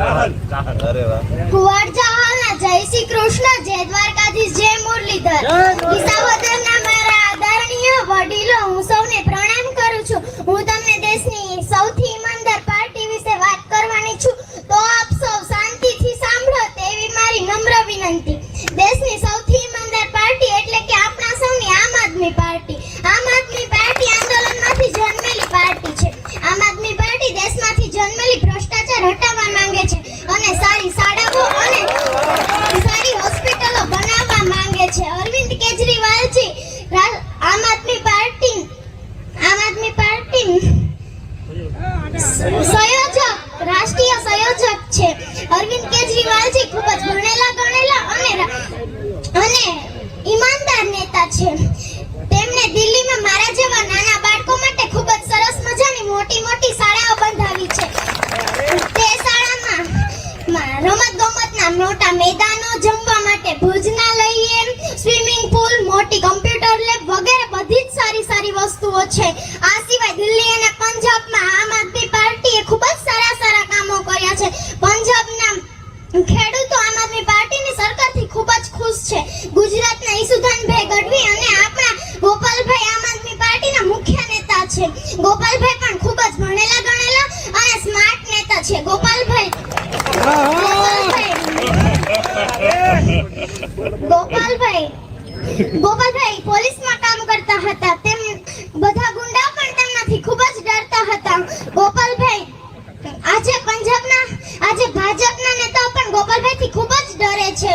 અરે વાહ. કુંવર જહાલના જય શ્રી કૃષ્ણ જય દ્વારકાધીશ જય મુરલીધર. વિસાવદરના મારા આદરણીય વડીલો હું સૌને પ્રણામ કરું છું. હું તમને દેશની સૌથી ઈમાનદાર પાર્ટી વિશે વાત કરવાની છું. તો આપ સૌ શાંતિથી સાંભળો તેવી મારી નમ્ર વિનંતી. દેશની સૌથી ઈમાનદાર પાર્ટી એટલે કે આપણા સૌની આમ આદમી પાર્ટી આમ આદમી પાર્ટી આંદોલનમાંથી જન્મેલી પાર્ટી છે આમ આદમી પાર્ટી દેશમાંથી જન્મેલી ભ્રષ્ટાચાર હટાવવા માંગે છે અને સારી શાળાઓ અને સારી હોસ્પિટલો બનાવવા માંગે છે અરવિંદ કેજરીવાલજી રા- આમ આદમી પાર્ટી, આમ આદમી પાર્ટી. સંયોજક, રાષ્ટ્રીય સંયોજક છે. અરવિંદ કેજરીવાલજી ખૂબ જ ભણેલા, ગણેલા અને અને ઈમાનદાર નેતા છે. તેમણે દિલ્હીમાં મારા જેવા નાના બાળકો માટે ખૂબ જ સરસ મજાની મોટી મોટી શાળાઓ બંધાવી છે. તે શાળામાં રમત ગમતના મોટા મેદાનો જમવા માટે ભોજનાલય સ્વિમિંગ પુલ મોટી કમ્પ્યુટર લેબ વગેરે બધી જ સારી સારી વસ્તુઓ છે આ સિવાય દિલ્હી અને પંજાબમાં આમ આદમી પાર્ટીએ ખૂબ જ સારા સારા કામો કર્યા છે પંજાબના ખેડૂતો આમ આદમી પાર્ટીની સરકારથી ખૂબ જ ખુશ છે ગુજરાતના ઈસુદાનભાઈ ગઢવી અને આપણા ગોપાલભાઈ આમ આદમી પાર્ટીના મુખ્ય નેતા છે ગોપાલભાઈ પણ ખૂબ જ ભણેલા ગણેલા અને સ્માર્ટ નેતા છે ગોપાલભાઈ ગોપાલભાઈ ગોપાલભાઈ પોલીસમાં કામ કરતા હતા. તેમ બધા ગુંડા પણ તેમનાથી ખૂબ જ ડરતા હતા. ગોપાલભાઈ આજે પંજાબના આજે ભાજપના નેતાઓ પણ ગોપાલભાઈથી ખૂબ જ ડરે છે.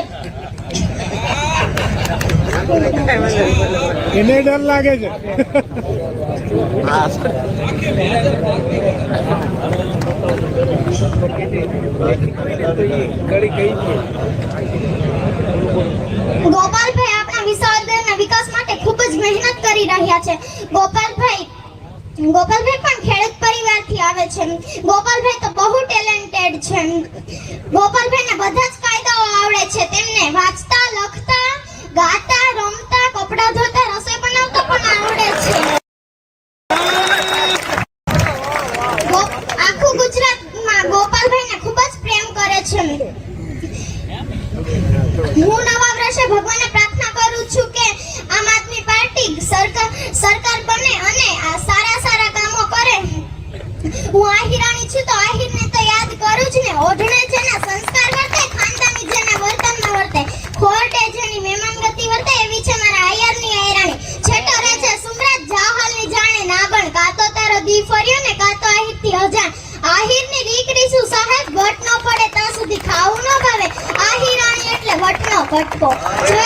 એને ડર લાગે છે. ગોપાલભાઈ આપણા વિસાવદરના વિકાસ માટે ખૂબ જ મહેનત કરી રહ્યા છે ગોપાલભાઈ ગોપાલભાઈ પણ ખેડૂત પરિવારથી આવે છે. ગોપાલભાઈ તો બહુ ટેલેન્ટેડ છે. ગોપાલભાઈને બધા જ કાયદાઓ શું સાહેબ, વટ ન પડે, ત્યાં સુધી ખાવું ન ભાવે. આહિરાણી એટલે વટનો ભટકો. જય